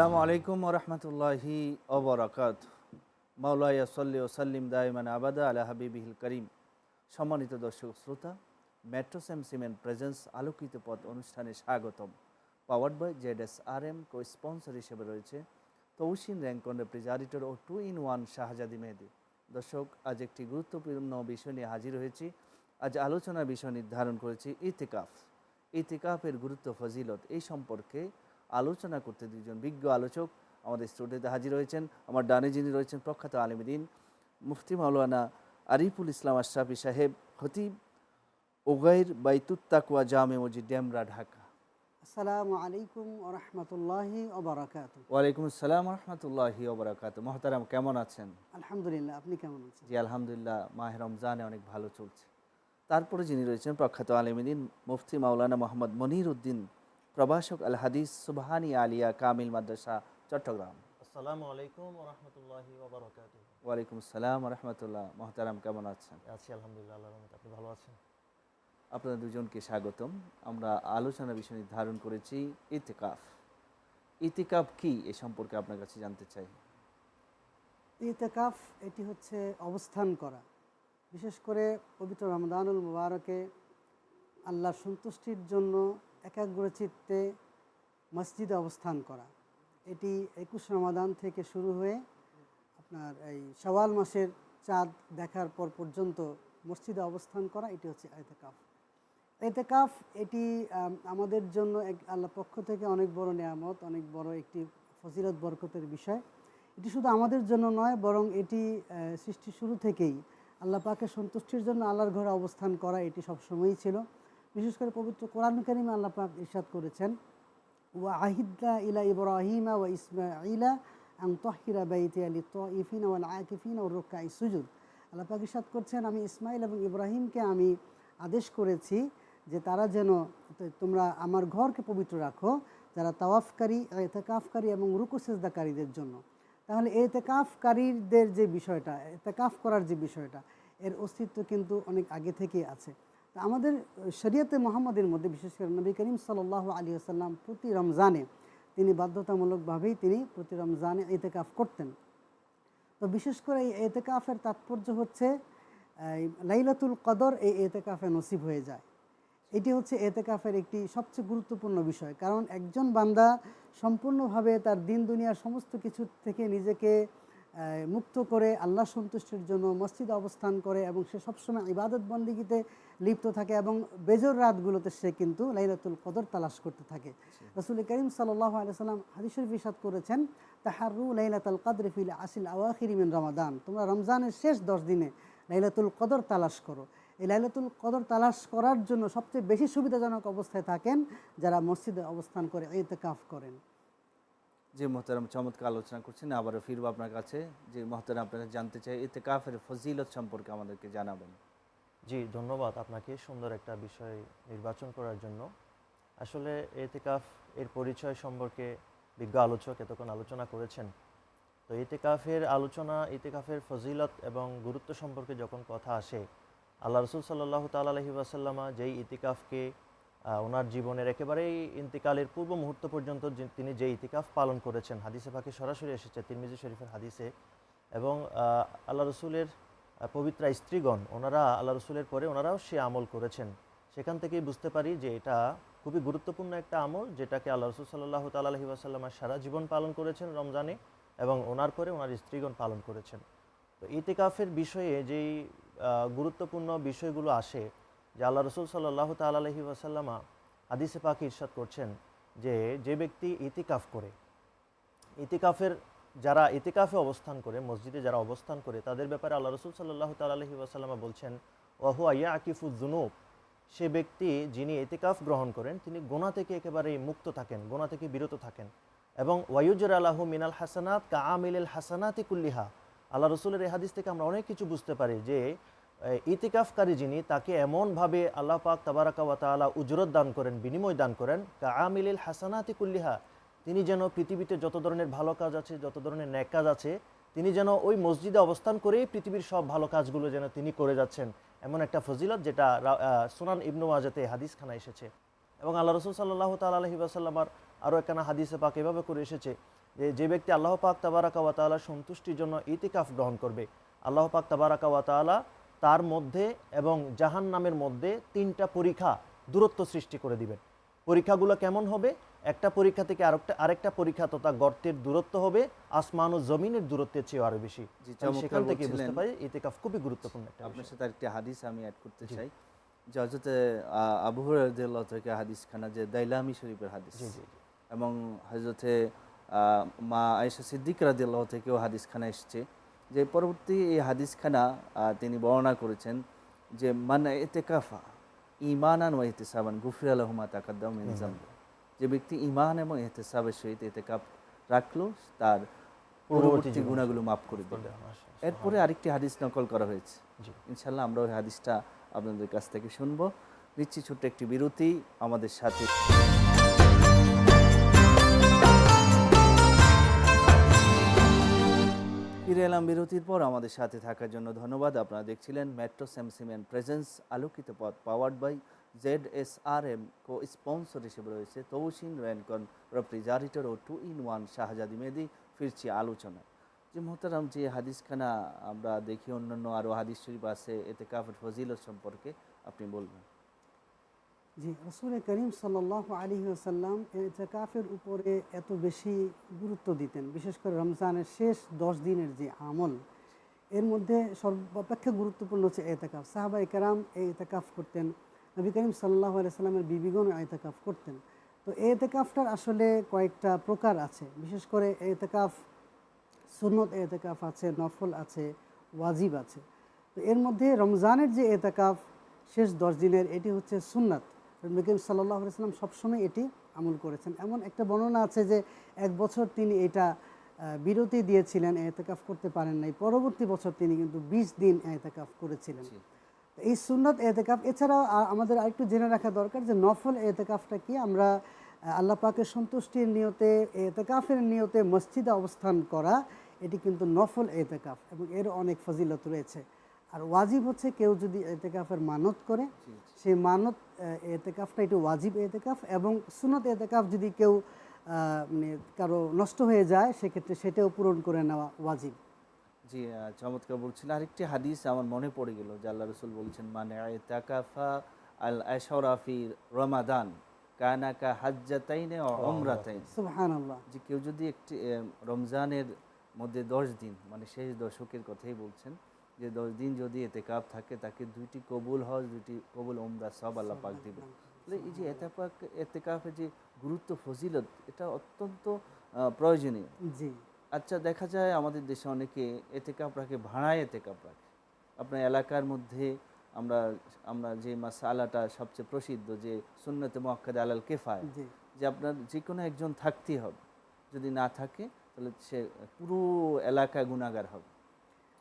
আসসালামু আলাইকুম রহমতুল্লাহি ওবরাকাত মাওলাইয়া সাল্লি ওসাল্লিম দাইমান আবাদা আলা হাবিবিহিল করিম। সম্মানিত দর্শক শ্রোতা মেট্রোসেম সিমেন্ট প্রেজেন্স আলোকিত পথ অনুষ্ঠানে স্বাগতম। Powered by Z S R M co sponsor হিসেবে রয়েছে তৌসিন Rancon refrigerator O two in one Shahzadi Mehedi. দর্শক, আজ একটি গুরুত্বপূর্ণ বিষয় নিয়ে হাজির হয়েছি। আজ আলোচনা বিষয় নির্ধারণ করেছি ইতিকাফ। ইতিকাফের গুরুত্ব, ফজিলত এই সম্পর্কে আলোচনা করতে দুজন বিজ্ঞ আলোচক আমাদের স্টুডিওতে হাজির হয়েছেন। আমার ডানে যিনি রয়েছেন প্রখ্যাত আলমদিন মুফতি মাওলানা আরিফুল ইসলাম আশরাফি সাহেব খতিব ওগাইর বাইতুত্তাকুয়া জামে মসজিদ ডেমরা ঢাকা। আসসালামু আলাইকুম ওরহমতুল্লাহি ওবরাকাত ওয়ালাইকুম আসসালাম রহমতুল্লাহি ওবরাকাত মহতারাম কেমন আছেন? আলহামদুলিল্লাহ আপনি কেমন আছেন? জি আলহামদুলিল্লাহ মাহ রমজানে অনেক ভালো চলছে। তারপরে যিনি রয়েছেন প্রখ্যাত আলমদিন মুফতি মাওলানা মোহাম্মদ মনির উদ্দিন প্রভাষক আল হাদিস সুবহানি আলিয়া কামিল মাদ্রাসা চট্টগ্রাম আসসালামু আলাইকুম রহমতুল্লাহি ওয়ালাইকুম আসসালাম রহমতুল্লাহ মহতারাম কেমন আছেন আছি আলহামদুলিল্লাহ আল্লাহর রহমতে আপনি ভালো আছেন আপনাদের দুজনকে স্বাগতম আমরা আলোচনা বিষয় নির্ধারণ করেছি ইতিকাফ ইতিকাফ কি এ সম্পর্কে আপনার কাছে জানতে চাই ইতেকাফ এটি হচ্ছে অবস্থান করা বিশেষ করে পবিত্র রমদানুল মুবারকে আল্লাহ সন্তুষ্টির জন্য একাগ্র চিত্তে মসজিদে অবস্থান করা। এটি একুশ রমাদান থেকে শুরু হয়ে আপনার এই সওয়াল মাসের চাঁদ দেখার পর পর্যন্ত মসজিদে অবস্থান করা, এটি হচ্ছে এতেকাফ। এতেকাফ, এটি আমাদের জন্য এক আল্লাহ পক্ষ থেকে অনেক বড় নেয়ামত, অনেক বড় একটি ফজিলত বরকতের বিষয়। এটি শুধু আমাদের জন্য নয়, বরং এটি সৃষ্টি শুরু থেকেই আল্লাহ পাকের সন্তুষ্টির জন্য আল্লাহর ঘরে অবস্থান করা, এটি সবসময়ই ছিল। বিশেষ করে পবিত্র কোরআন করিমে আল্লাহ পাক ইরশাদ করেছেন, ওয়া আহিদা ইলা ইব্রাহিমা ওয়া ইসমাইলা আং তহিরা বাইতে আলী আলি তইফিন ওয়াল আকিফিন ও রুক্কা সুজুদ। আল্লাহ পাক ইরশাদ করছেন, আমি ইসমাইল এবং ইব্রাহিমকে আমি আদেশ করেছি যে তারা যেন তোমরা আমার ঘরকে পবিত্র রাখো, যারা তাওয়াফকারী, এতেকাফকারী এবং রুকু সেজদাকারীদের জন্য। তাহলে এতেকাফকারীদের যে বিষয়টা, এতেকাফ করার যে বিষয়টা, এর অস্তিত্ব কিন্তু অনেক আগে থেকেই আছে। আমাদের শরীয়তে মোহাম্মদের মধ্যে, বিশেষ করে নবী করিম সাল্লাহ আলী আসাল্লাম প্রতি রমজানে তিনি বাধ্যতামূলকভাবেই তিনি প্রতি রমজানে এতেকাফ করতেন। তো বিশেষ করে এই এতেকাফের তাৎপর্য হচ্ছে লাইলাতুল কদর এই এতেকাফে নসিব হয়ে যায়। এটি হচ্ছে এতেকাফের একটি সবচেয়ে গুরুত্বপূর্ণ বিষয়। কারণ একজন বান্দা সম্পূর্ণভাবে তার দিন দুনিয়ার সমস্ত কিছু থেকে নিজেকে মুক্ত করে আল্লাহ সন্তুষ্টির জন্য মসজিদে অবস্থান করে এবং সে সবসময় ইবাদত বন্দিগিতে লিপ্ত থাকে এবং বেজর রাতগুলোতে সে কিন্তু লাইলাতুল কদর তালাশ করতে থাকে। রসুল করিম সাল্লাহ আলিয়াল্লাম হাদিসের বিষাদ করেছেন তাহারু লাইলাতুল কদর ফিল আসিল আওয়াখির মিন রমাদান। তোমরা রমজানের শেষ দশ দিনে লাইলাতুল কদর তালাশ করো। এই লাইলাতুল কদর তালাশ করার জন্য সবচেয়ে বেশি সুবিধাজনক অবস্থায় থাকেন যারা মসজিদে অবস্থান করে এতেকাফ করেন। যে মহতারাম চমৎকার আলোচনা করছেন, আবারও ফিরবো আপনার কাছে। যে মহতারাম, আপনারা জানতে চাই, ইতিকাফের ফজিলত সম্পর্কে আমাদেরকে জানাবেন। জি, ধন্যবাদ আপনাকে সুন্দর একটা বিষয় নির্বাচন করার জন্য। আসলে এতেকাফ এর পরিচয় সম্পর্কে বিজ্ঞ আলোচক এতক্ষণ আলোচনা করেছেন। তো ইতেকাফের আলোচনা, ইতেকাফের ফজিলত এবং গুরুত্ব সম্পর্কে যখন কথা আসে, আল্লাহ রসুল সাল্লাহ তাল্লাহি ওয়াসাল্লামা যেই ইতিকাফকে ওনার জীবনের একেবারেই ইন্তিকালের পূর্ব মুহূর্ত পর্যন্ত তিনি যে ইতিকাফ পালন করেছেন, হাদিসে পাকে সরাসরি এসেছে, তিরমিজি শরীফের হাদিসে। এবং আল্লাহ রসুলের পবিত্রা স্ত্রীগণ, ওনারা আল্লাহ রসুলের পরে ওনারাও সে আমল করেছেন। সেখান থেকেই বুঝতে পারি যে এটা খুবই গুরুত্বপূর্ণ একটা আমল, যেটাকে আল্লাহ রসুল সাল্লাহ তাল্লাহি ওয়াসাল্লামা সারা জীবন পালন করেছেন রমজানে এবং ওনার পরে ওনার স্ত্রীগণ পালন করেছেন। তো ইতিকাফের বিষয়ে যেই গুরুত্বপূর্ণ বিষয়গুলো আসে যে আল্লাহ রসুল সাল্লাহ তাল্লাহি ওয়াসাল্লামা হাদিসে পাকে ইরশাদ করছেন যে যে ব্যক্তি ইতিকাফ করে, ইতিকাফের যারা ইতিকাফে অবস্থান করে, মসজিদে যারা অবস্থান করে, তাদের ব্যাপারে আল্লাহ রসুল সাল্লাহ তাল্লাহি ওয়াসাল্লামা বলছেন ওহু আইয়া আকিফুদ্দুনুব সে ব্যক্তি যিনি ইতিকাফ গ্রহণ করেন, তিনি গোনা থেকে একেবারেই মুক্ত থাকেন, গোনা থেকে বিরত থাকেন। এবং ওয়াইজর আলাহু মিনাল হাসানাত কা আমিল হাসানাতি কুল্লিহা। আল্লাহ রসুলের এই হাদিস থেকে আমরা অনেক কিছু বুঝতে পারি যে ইতিকাফকারী যিনি, তাকে এমনভাবে আল্লাহ পাক তাবারাকা ওয়া তাআলা উজরত দান করেন, বিনিময় দান করেন কা আমিলিল হাসানাতি কুল্লিহা। তিনি যেন পৃথিবীতে যত ধরনের ভালো কাজ আছে, যত ধরনের ন্যাক কাজ আছে, তিনি যেন ওই মসজিদে অবস্থান করেই পৃথিবীর সব ভালো কাজগুলো যেন তিনি করে যাচ্ছেন। এমন একটা ফজিলত যেটা সুনান ইবনু ওয়াজাতে হাদিসখানা এসেছে। এবং আল্লাহ রসুল সাল্লাহ তাল আলহি আসাল্লামার আরও একখানা হাদিসে পাক এভাবে করে এসেছে যে যে ব্যক্তি আল্লাহ পাক তাবারাকা ওয়া তাআলার সন্তুষ্টির জন্য ইতিকাফ গ্রহণ করবে, আল্লাহ পাক তাবারাকা ওয়া তাআলা তার মধ্যে এবং জাহান নামের মধ্যে তিনটা পরীক্ষা দূরত্ব সৃষ্টি করে দিবেন। পরীক্ষাগুলো কেমন হবে? একটা পরীক্ষা থেকে আরেকটা আরেকটা পরীক্ষা তথা গর্তের দূরত্ব হবে আসমান ও জমিনের দূরত্বের চেয়ে আরও বেশি। সেখান থেকে বুঝতে। পারি ইতিকাফ খুবই গুরুত্বপূর্ণ একটা আপনার সাথে আরেকটি হাদিস আমি অ্যাড করতে চাই। যে হজরতে আবু হুরায়রা থেকে হাদিসখানা যে দাইলামি শরীফের হাদিস। এবং হজরতে মা আয়েশা সিদ্দিক রাদিল্লাহ থেকেও হাদিস খানা এসছে। যে পরবর্তী এই হাদিসখানা তিনি বর্ণনা করেছেন যে মান এতেকাফা ইমানান ও এহতেসাবান গুফির আলহমা তাকাদ্দাম ইনজাম যে ব্যক্তি ইমান এবং এহতেসাবের সহিত এতেকাফ রাখল তার পরবর্তী গুণাগুলো মাফ করে দিল। এরপরে আরেকটি হাদিস নকল করা হয়েছে। ইনশাল্লাহ আমরা ওই হাদিসটা আপনাদের কাছ থেকে শুনব। নিচ্ছি ছোট্ট একটি বিরতি আমাদের সাথে ফিরে এলাম বিরতির পর আমাদের সাথে থাকার জন্য ধন্যবাদ। আপনারা দেখছিলেন মেট্রো স্যামসিমেন্ট প্রেজেন্স আলোকিত পথ powered by Z S R M co sponsor হিসেবে রয়েছে তৌসিন Rancon refrigerator O two in one Shahzadi Mehedi ফিরছি আলোচনা যে মোহতারাম, যে হাদিসখানা আমরা দেখি, অন্যান্য আরও হাদিস শরীফ আছে, এতে কাফের ফজিলত সম্পর্কে আপনি বলবেন। জি রসুল করিম সাল্লাহ আলী আসাল্লাম এতেকাফের উপরে এত বেশি গুরুত্ব দিতেন, বিশেষ করে রমজানের শেষ দশ দিনের যে আমল, এর মধ্যে সর্বাপেক্ষা গুরুত্বপূর্ণ হচ্ছে এতেকাফ। সাহাবা একরাম এই এতেকাফ করতেন, নবী করিম সাল্লাহ আলাইসাল্লামের বিবিগণ এতেকাফ করতেন। তো এতেকাফটার আসলে কয়েকটা প্রকার আছে, বিশেষ করে এতেকাফ সুনত এতেকাফ আছে, নফল আছে, ওয়াজিব আছে। তো এর মধ্যে রমজানের যে এতেকাফ শেষ দশ দিনের, এটি হচ্ছে সুন্নাত। নবী করিম সাল্লাহ সাল্লাম সবসময় এটি আমল করেছেন। এমন একটা বর্ণনা আছে যে এক বছর তিনি এটা বিরতি দিয়েছিলেন এতেকাফ করতে পারেন নাই। পরবর্তী বছর তিনি কিন্তু বিশ দিন এতেকাফ করেছিলেন। এই সুন্নত এতেকাফ এছাড়াও আমাদের আরেকটু জেনে রাখা দরকার যে নফল এতেকাফটা কি? আমরা আল্লাহ পাকের সন্তুষ্টির নিয়তে এতেকাফের নিয়তে মসজিদে অবস্থান করা এটি কিন্তু নফল এতেকাফ এবং এর অনেক ফজিলত রয়েছে। আর ওয়াজিব হচ্ছে কেউ যদি এতেকাফের মানত করে সেই মানত এতেকাফটা একটু ওয়াজিব এতেকাফ এবং সুনত এতেকাফ যদি কেউ মানে কারও নষ্ট হয়ে যায় সেক্ষেত্রে সেটাও পূরণ করে নেওয়া ওয়াজিব। জি চমৎকার বলছিলেন আরেকটি হাদিস আমার মনে পড়ে গেল যে আল্লাহ রসুল বলছেন মানে তাকাফা আল আশরাফি রমাদান কানাকা হাজ্জাতাইনে ও অমরাতাইন সুবহান আল্লাহ যে কেউ যদি একটি রমজানের মধ্যে দশ দিন মানে শেষ দশকের কথাই বলছেন যে দশ দিন যদি এতে কাপ থাকে তাকে দুইটি কবুল হজ দুইটি কবুল ওমরা সব আল্লাহ পাক দিবেন। তাহলে এই যে এতে পাক এতে এতেকাফের যে গুরুত্ব ফজিলত এটা অত্যন্ত প্রয়োজনীয়। জি। আচ্ছা দেখা যায় আমাদের দেশে অনেকে এতে কাপ রাখে ভাড়ায় এতে কাপ রাখে। আপনার এলাকার মধ্যে আমরা আমরা যে মাসালাটা সবচেয়ে প্রসিদ্ধ যে সুন্নতে মক্কাদ আলাল কেফায় যে আপনার যে কোনো একজন থাকতেই হবে। যদি না থাকে তাহলে সে পুরো এলাকা গুণাগার হবে।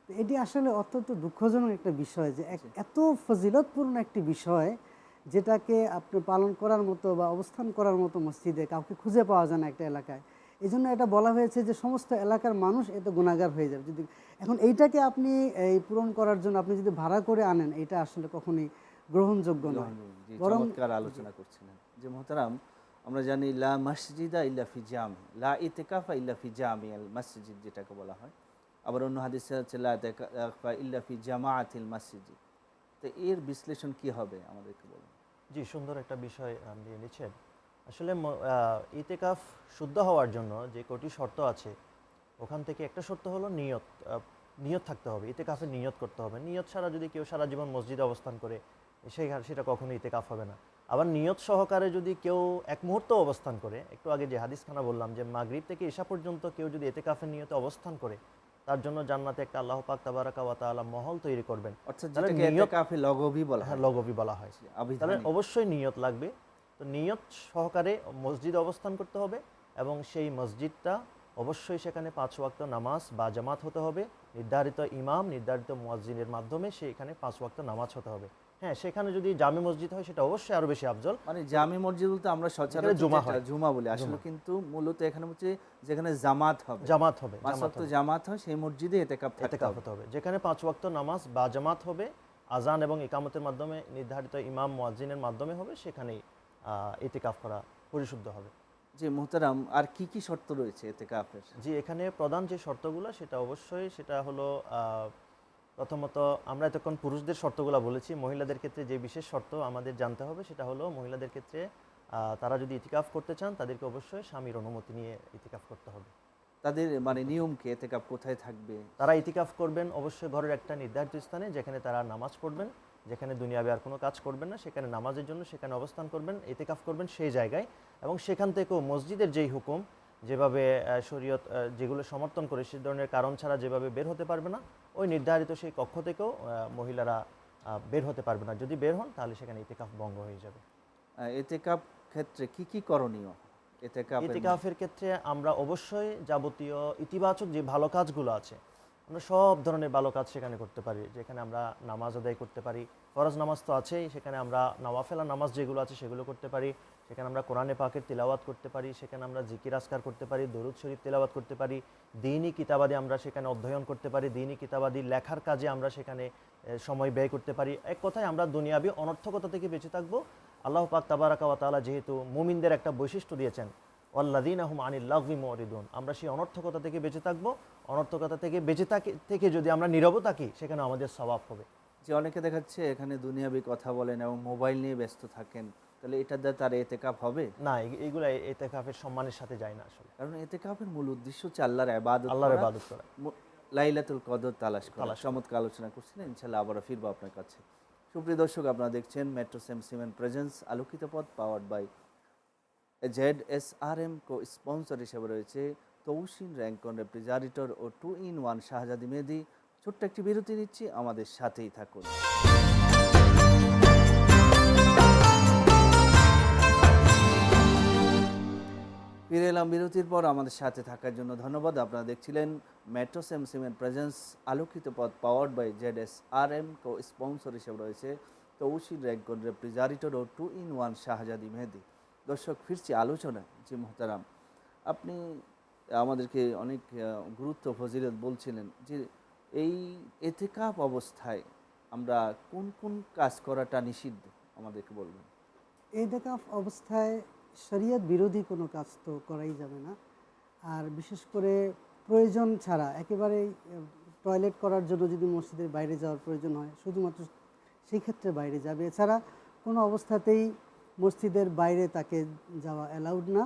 এটি আসলে অত্যন্ত দুঃখজনক একটা বিষয় যে এত ফজিলতপূর্ণ একটি বিষয় যেটাকে আপনি পালন করার মতো বা অবস্থান করার মতো মসজিদে কাউকে খুঁজে পাওয়া যায় না একটা এলাকায়। এই জন্য এটা বলা হয়েছে যে সমস্ত এলাকার মানুষ এত গুণাগার হয়ে যাবে। যদি এখন এইটাকে আপনি এই পূরণ করার জন্য আপনি যদি ভাড়া করে আনেন এটা আসলে কখনোই গ্রহণযোগ্য নয়। বরং- আলোচনা করছিলেন। যে মোহতারাম আমরা জানি লা মসজিদা ইল্লা ফি জামি লা ইতেকাফা ইল্লা ফি জামি আল মসজিদ যেটাকে বলা হয়। আবার অন্য হাদিসে হচ্ছে লা ইতেকাফা ইল্লা জামাআতিল মসজিদ। তো এর বিশ্লেষণ কি হবে আমাদেরকে বলুন? জি, সুন্দর একটা বিষয় আপনি নিচ্ছেন। আসলে ইতেকাফ শুদ্ধ হওয়ার জন্য যে কটি শর্ত আছে, ওখান থেকে একটা শর্ত হলো নিয়ত নিয়ত থাকতে হবে। ইতেকাফের নিয়ত করতে হবে। নিয়ত ছাড়া যদি কেউ সারা জীবন মসজিদে অবস্থান করে সেই সেটা কখনো ইতেকাফ হবে না। আবার নিয়ত সহকারে যদি কেউ এক মুহূর্ত অবস্থান করে, একটু আগে যে হাদিসখানা বললাম যে মাগরিব থেকে এসা পর্যন্ত কেউ যদি এতেকাফের নিয়তে অবস্থান করে তার জন্য জান্নাতে একটা আল্লাহ পাক তাবারাকা ওয়া তাআলা মহল তৈরি করবেন। অর্থাৎ তাহলে যেটাকে নিয়ত- কাফি লগবি বলা হ্যাঁ। হয় লগবি বলা হয়। তাহলে অবশ্যই নিয়ত লাগবে। তো নিয়ত সহকারে মসজিদ অবস্থান করতে হবে এবং সেই মসজিদটা অবশ্যই সেখানে পাঁচ ওয়াক্ত নামাজ বা জামাত হতে হবে। নির্ধারিত ইমাম নির্ধারিত মুয়াজ্জিনের মাধ্যমে সেখানে পাঁচ ওয়াক্ত নামাজ হতে হবে। হ্যাঁ সেখানে যদি জামে মসজিদ হয় সেটা অবশ্যই আরও বেশি আফজল। মানে জামি মসজিদ বলতে আমরা সচরাচর জুমা হয়। জুমা বলি আসলে কিন্তু মূলত এখানে হচ্ছে যেখানে জামাত হবে। জামাত হবে পাঁচ জামাত ওয়াক্ত জামাত হয় সেই মসজিদে এতেকাপ হবে। হতে হবে। যেখানে পাঁচ ওয়াক্ত নামাজ বা জামাত হবে আজান এবং ইকামতের মাধ্যমে নির্ধারিত ইমাম মুয়াজ্জিনের মাধ্যমে হবে সেখানেই আহ, ইতিকাফ করা পরিশুদ্ধ হবে। যে মোহতারাম আর কি কি শর্ত রয়েছে এতে কাফের? জি এখানে প্রধান যে শর্তগুলো সেটা অবশ্যই সেটা হলো প্রথমত আমরা এতক্ষণ পুরুষদের শর্তগুলো বলেছি মহিলাদের ক্ষেত্রে যে বিশেষ শর্ত আমাদের জানতে হবে সেটা হলো মহিলাদের ক্ষেত্রে তারা যদি ইতিকাফ করতে চান তাদেরকে অবশ্যই স্বামীর অনুমতি নিয়ে ইতিকাফ করতে হবে। তাদের মানে নিয়ম কি এতে কাপ কোথায় থাকবে? তারা ইতিকাফ করবেন অবশ্যই ঘরের একটা নির্ধারিত স্থানে যেখানে তারা নামাজ পড়বেন যেখানে দুনিয়াবে আর কোনো কাজ করবেন না সেখানে নামাজের জন্য সেখানে অবস্থান করবেন এতেকাফ করবেন সেই জায়গায়। এবং সেখান থেকেও মসজিদের যেই হুকুম যেভাবে শরীয়ত যেগুলো সমর্থন করে সে ধরনের কারণ ছাড়া যেভাবে বের হতে পারবে না ওই নির্ধারিত সেই কক্ষ থেকেও মহিলারা বের হতে পারবে না। যদি বের হন তাহলে সেখানে ইতিকাফ ভঙ্গ হয়ে যাবে। কাপ ক্ষেত্রে কি কি করণীয়? ইতিকাফের ক্ষেত্রে আমরা অবশ্যই যাবতীয় ইতিবাচক যে ভালো কাজগুলো আছে আমরা সব ধরনের ভালো কাজ সেখানে করতে পারি। যেখানে আমরা নামাজ আদায় করতে পারি ফরজ নামাজ তো আছেই সেখানে আমরা নওয়াফেলা নামাজ যেগুলো আছে সেগুলো করতে পারি। সেখানে আমরা কোরআনে পাকের তেলাওয়াত করতে পারি, সেখানে আমরা জিকির আসকার করতে পারি, দরুদ শরীফ তেলাওয়াত করতে পারি, দিনই কিতাবাদি আমরা সেখানে অধ্যয়ন করতে পারি, দিনই কিতাবাদি লেখার কাজে আমরা সেখানে সময় ব্যয় করতে পারি। এক কথায় আমরা দুনিয়াবি অনর্থকতা থেকে বেঁচে থাকব। আল্লাহ পাক তাবারাকা ওয়া তাআলা যেহেতু মুমিনদের একটা বৈশিষ্ট্য দিয়েছেন ওয়াল্লাদিন আহম আনিল লাগবি মরিদুন, আমরা সেই অনর্থকতা থেকে বেঁচে থাকব। অনর্থকতা থেকে বেঁচে থাকি, থেকে যদি আমরা নীরব থাকি, সেখানে আমাদের স্বভাব হবে। যে অনেকে দেখাচ্ছে এখানে দুনিয়াবি কথা বলেন এবং মোবাইল নিয়ে ব্যস্ত থাকেন। তাহলে এটা দ্বারা তার এতে কাপ হবে? না এই- এইগুলো এতে কাফের সম্মানের সাথে যায় না আসলে। কারণ এতে কাপের মূল উদ্দেশ্য হচ্ছে আল্লাহর আবাদত আল্লাহর ইবাদত করা। লাইলাতুল কদর তালাশ করা। চমৎকার আলোচনা করছিলেন ইনশাল্লাহ আবারও ফিরবো আপনার কাছে। সুপ্রিয় দর্শক আপনারা দেখছেন মেট্রো সেম সিমেন্ট প্রেজেন্স আলোকিত পথ powered by Z S R M co sponsor হিসেবে রয়েছে তৌসিন Rancon refrigerator O two in one Shahzadi Mehedi. ছোট্ট একটি বিরতি নিচ্ছি আমাদের সাথেই থাকুন। ফিরে এলাম বিরতির পর আমাদের সাথে থাকার জন্য ধন্যবাদ। আপনারা দেখছিলেন মেট্রো সেম সিমেন্ট প্রেজেন্স আলোকিত পথ powered by Z S R M co sponsor হিসেবে রয়েছে Tausir Rancon refrigerator O two in one Shahzadi Mehedi. দর্শক, ফিরছি আলোচনায়, জি মোহতারাম। আপনি আমাদেরকে অনেক গুরুত্ব, ফজিলত বলছিলেন যে এই এতেকাপ অবস্থায় আমরা কোন কোন কাজ করাটা নিষিদ্ধ? আমাদেরকে বলবেন। দেখাফ অবস্থায় শরীয়ত বিরোধী কোনো কাজ তো করাই যাবে না। আর বিশেষ করে প্রয়োজন ছাড়া একেবারেই টয়লেট করার জন্য যদি মসজিদের বাইরে যাওয়ার প্রয়োজন হয়, শুধুমাত্র সেই ক্ষেত্রে বাইরে যাবে। এছাড়া কোনো অবস্থাতেই মসজিদের বাইরে তাকে যাওয়া অ্যালাউড না।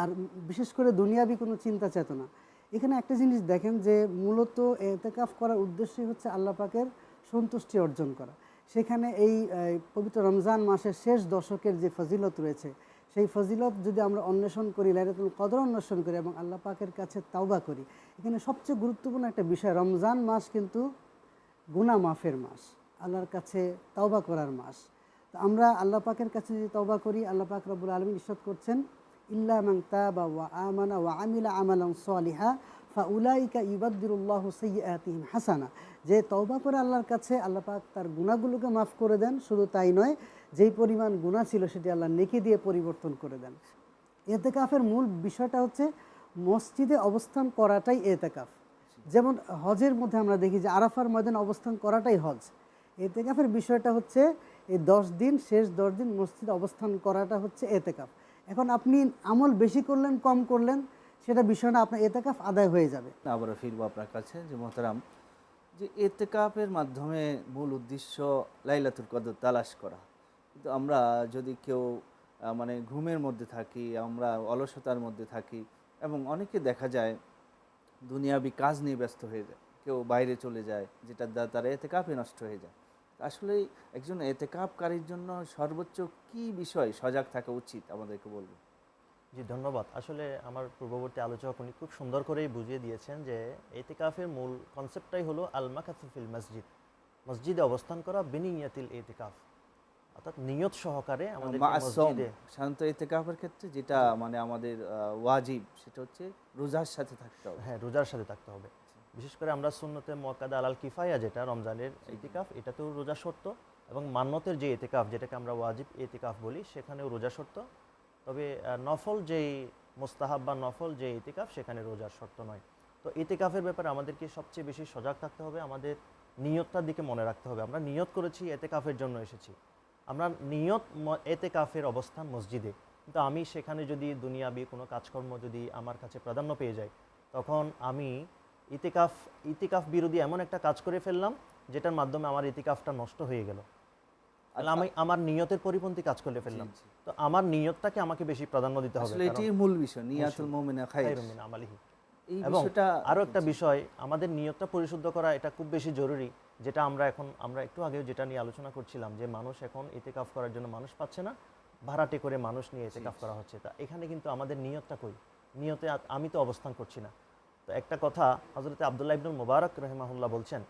আর বিশেষ করে দুনিয়াবি কোনো চিন্তা চেতনা। এখানে একটা জিনিস দেখেন যে মূলত এতেকাফ করার উদ্দেশ্যই হচ্ছে আল্লাহ পাকের সন্তুষ্টি অর্জন করা। সেখানে এই পবিত্র রমজান মাসের শেষ দশকের যে ফজিলত রয়েছে সেই ফজিলত যদি আমরা অন্বেষণ করি, লাইলাতুল কদর অন্বেষণ করি এবং আল্লাহ পাকের কাছে তাওবা করি, এখানে সবচেয়ে গুরুত্বপূর্ণ একটা বিষয়, রমজান মাস কিন্তু গুনা মাফের মাস, আল্লাহর কাছে তাওবা করার মাস। তো আমরা আল্লাহ পাকের কাছে যদি তওবা করি, আল্লাহ পাক রব্বুল আলমী ইস্বাদ করছেন, ইল্লা মান তাবা ওয়া আমানা ওয়া আমিলা আমালান সালিহা ফাউলাইকা ইউবাদদিরুল্লাহু সাইয়্যাতিহিম হাসানা। যে তওবা করে আল্লাহর কাছে, আল্লাহ পাক তার গুনাহগুলোকে মাফ করে দেন। শুধু তাই নয়, যেই পরিমাণ গুনাহ ছিল সেটি আল্লাহ নেকি দিয়ে পরিবর্তন করে দেন। এতেকাফের মূল বিষয়টা হচ্ছে মসজিদে অবস্থান করাটাই এতেকাফ। যেমন হজের মধ্যে আমরা দেখি যে আরাফার ময়দানে অবস্থান করাটাই হজ। এতেকাফের বিষয়টা হচ্ছে এই দশ দিন, শেষ দশ দিন মসজিদে অবস্থান করাটা হচ্ছে এতেকাফ। এখন আপনি আমল বেশি করলেন, কম করলেন সেটা বিষয়টা আপনার এতেকাফ আদায় হয়ে যাবে। আবারও ফিরবো আপনার কাছে যে মোহতারাম, যে এতেকাপের মাধ্যমে মূল উদ্দেশ্য লাইলাতুল কদর তালাশ করা। কিন্তু আমরা যদি কেউ মানে ঘুমের মধ্যে থাকি, আমরা অলসতার মধ্যে থাকি, এবং অনেকে দেখা যায় দুনিয়াবি কাজ নিয়ে ব্যস্ত হয়ে যায়, কেউ বাইরে চলে যায় দ্বারা তার এতেকাপে নষ্ট হয়ে যায়। আসলে একজন এতেকাপকারীর জন্য সর্বোচ্চ কি বিষয় সজাগ থাকা উচিত, আমাদেরকে বলব জি ধন্যবাদ। আসলে আমার পূর্ববর্তী আলোচক উনি খুব সুন্দর করেই বুঝিয়ে দিয়েছেন যে এতেকাফের মূল কনসেপ্টটাই হলো আল মাকাফিল মসজিদ। মসজিদে অবস্থান করা বিনিয়াতিল এতেকাফ। অর্থাৎ নিয়ত সহকারে আমাদের মাসম মসজিদে সাধারণত এতেকাফের ক্ষেত্রে যেটা মানে আমাদের ওয়াজিব সেটা হচ্ছে রোজার সাথে থাকতে হবে। হ্যাঁ রোজার সাথে থাকতে হবে। বিশেষ করে আমরা সুন্নতে মোয়াক্কাদা আলাল কিফায়া যেটা রমজানের ইতিকাফ এটাতেও রোজা শর্ত এবং মান্যতের যে এতেকাফ যেটাকে আমরা ওয়াজিব এতেকাফ বলি সেখানেও রোজা শর্ত। তবে নফল যেই মোস্তাহাব বা নফল যে ইতিকাফ, সেখানে রোজার শর্ত নয়। তো ইতিকাফের ব্যাপারে আমাদেরকে সবচেয়ে বেশি সজাগ থাকতে হবে, আমাদের নিয়তটার দিকে মনে রাখতে হবে। আমরা নিয়ত করেছি, এতেকাফের জন্য এসেছি। আমরা নিয়ত ম- এতেকাফের অবস্থান মসজিদে। কিন্তু আমি সেখানে যদি দুনিয়াবি কোনো কাজকর্ম যদি আমার কাছে প্রাধান্য পেয়ে যায়, তখন আমি ইতিকাফ ইতিকাফ বিরোধী এমন একটা কাজ করে ফেললাম, যেটার মাধ্যমে আমার ইতিকাফটা নষ্ট হয়ে গেল। তাহলে আমি আমার নিয়তের পরিপন্থী কাজ করে ফেললাম। তো আমার নিয়তটাকে আমাকে বেশি প্রাধান্য দিতে হবে আসলে মূল বিষয় নিয়াতুল মুমিনা খায়রুম মিন আমালিহি। এই এবং বিষয়টা আরও একটা বিষয় আমাদের নিয়তটা পরিশুদ্ধ করা এটা খুব বেশি জরুরি যেটা আমরা এখন আমরা একটু আগেও যেটা নিয়ে আলোচনা করছিলাম যে মানুষ এখন ইতেকাফ করার জন্য মানুষ পাচ্ছে না ভাড়াটে করে মানুষ নিয়ে ইতেকাফ করা হচ্ছে। তা এখানে কিন্তু আমাদের নিয়তটা কই? নিয়তে আমি তো অবস্থান করছি না। তো একটা কথা হজরতে আবদুল্লাহ ইবনুল মুবারক রহিমাহুল্লাহ বলছেন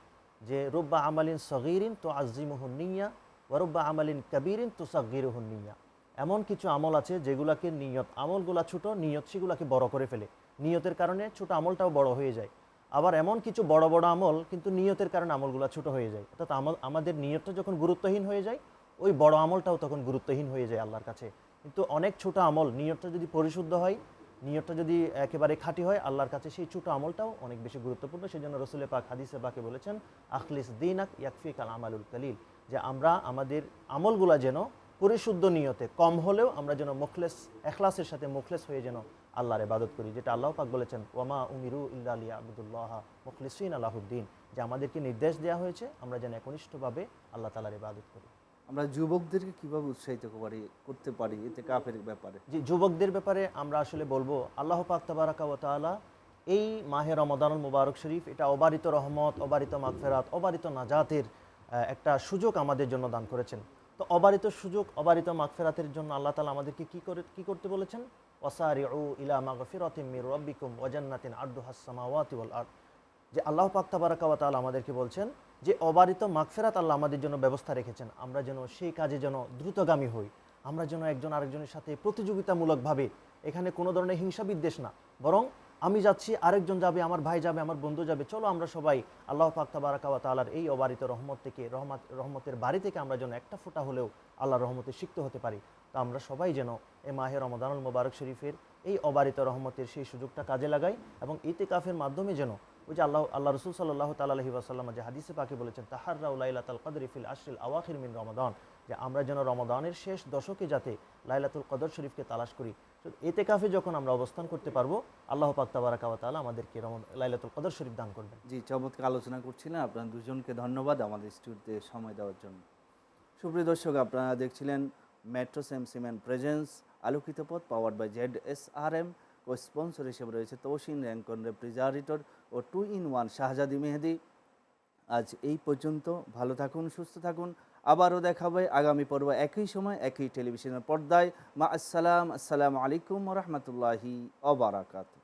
যে রুব্বা আমালিন সগিরিন তো আজিমুহুন নিয়া ওয়ারুব্বা আমালিন কাবিরিন তো সগিরুহুন নিয়া এমন কিছু আমল আছে যেগুলাকে নিয়ত, আমলগুলা ছোট, নিয়ত সেগুলাকে বড় করে ফেলে। নিয়তের কারণে ছোট আমলটাও বড় হয়ে যায়। আবার এমন কিছু বড় বড় আমল কিন্তু নিয়তের কারণে আমলগুলো ছোট হয়ে যায়। অর্থাৎ আমল- আমাদের নিয়তটা যখন গুরুত্বহীন হয়ে যায়, ওই বড় আমলটাও তখন গুরুত্বহীন হয়ে যায় আল্লাহর কাছে। কিন্তু অনেক ছোট আমল নিয়তটা যদি পরিশুদ্ধ হয়, নিয়তটা যদি একেবারে খাঁটি হয়, আল্লাহর কাছে সেই ছোট আমলটাও অনেক বেশি গুরুত্বপূর্ণ। সেই জন্য রসুল পাক হাদিসে পাকে বলেছেন, আখলিস দিনাক ইয়াকফি কাল আমালুল কালিল। যে আমরা আমাদের আমলগুলা যেন পরিশুদ্ধ নিয়তে কম হলেও আমরা যেন মুখলেস এখলাসের সাথে মুখলেস হয়ে যেন আল্লাহর ইবাদত করি যেটা আল্লাহ পাক বলেছেন ওয়ামা উমিরু ইল্লা আলিয়া আবদুল্লাহ মুখলিসিন আলাহুদ্দিন যে আমাদেরকে নির্দেশ দেওয়া হয়েছে আমরা যেন একনিষ্ঠভাবে আল্লাহ তালার ইবাদত করি। আমরা যুবকদেরকে কীভাবে উৎসাহিত করি করতে পারি এতে কাফের ব্যাপারে। যে যুবকদের ব্যাপারে আমরা আসলে বলব আল্লাহ পাক তাবারাকা ওয়া তাআলা এই মাহে রমাদানুল মুবারক শরীফ এটা অবারিত রহমত অবারিত মাগফেরাত অবারিত নাজাতের একটা সুযোগ আমাদের জন্য দান করেছেন। তো অবারিত সুযোগ, অবারিত মাগফেরাতের জন্য আল্লাহ তালা আমাদেরকে কী করে, কী করতে বলেছেন? ওয়াসারিউ ইলা মাগফিরাতিম মির রাব্বিকুম ওয়া জান্নাতিন আরদুহাস সামাওয়াতি ওয়াল আরদ। যে আল্লাহ পাক তাবারাকা ওয়া আমাদেরকে বলছেন যে অবারিত মাগফেরাত আল্লাহ আমাদের জন্য ব্যবস্থা রেখেছেন। আমরা যেন সেই কাজে যেন দ্রুতগামী হই। আমরা যেন একজন আরেকজনের সাথে প্রতিযোগিতামূলকভাবে, এখানে কোনো ধরনের হিংসা বিদ্বেষ না। বরং আমি যাচ্ছি, আরেকজন যাবে, আমার ভাই যাবে, আমার বন্ধু যাবে। চলো আমরা সবাই আল্লাহ পাক তাবারাকা ওয়া তাআলার এই অবারিত রহমত থেকে, রহমত, রহমতের বাড়ি থেকে আমরা যেন একটা ফোঁটা হলেও আল্লাহর রহমতে সিক্ত হতে পারি। তো আমরা সবাই যেন এ মাহে রমদানুল মোবারক শরীফের এই অবারিত রহমতের সেই সুযোগটা কাজে লাগাই এবং ইতিকাফের মাধ্যমে যেন ওই যে আল্লাহ আল্লাহ রসুল সাল্লাহ তাল্লাহি ওয়াসাল্লাম যে হাদিসে পাকে বলেছেন তাহাররা লাইলাতুল কদর ফিল আশরিল আওয়াখির মিন রমাদান, যে আমরা যেন রমাদানের শেষ দশকে যাতে লাইলাতুল কদর শরীফকে তালাশ করি। এতে কাফে যখন আমরা অবস্থান করতে পারব, আল্লাহ পাক তাবারাকা ওয়া তাআলা আমাদেরকে লাইলাতুল কদর শরীফ দান করবেন। জি, চমৎকার আলোচনা করছিলেন। আপনার দুজনকে ধন্যবাদ আমাদের স্টুডিওতে সময় দেওয়ার জন্য। সুপ্রিয় দর্শক, আপনারা দেখছিলেন মেট্রো সেম সিমেন্ট প্রেজেন্স আলোকিত পথ power by Z S R M O sponsor হিসেবে রয়েছে তৌসিন Rancon refrigerator O two in one Shahzadi Mehedi. আজ এই পর্যন্ত, ভালো থাকুন, সুস্থ থাকুন। আবারও দেখাবে আগামী পর্ব একই সময়, একই টেলিভিশনের পর্দায়। মা, আসসালাম, আসসালামু আলাইকুম রহমতুল্লাহি অবরাকাত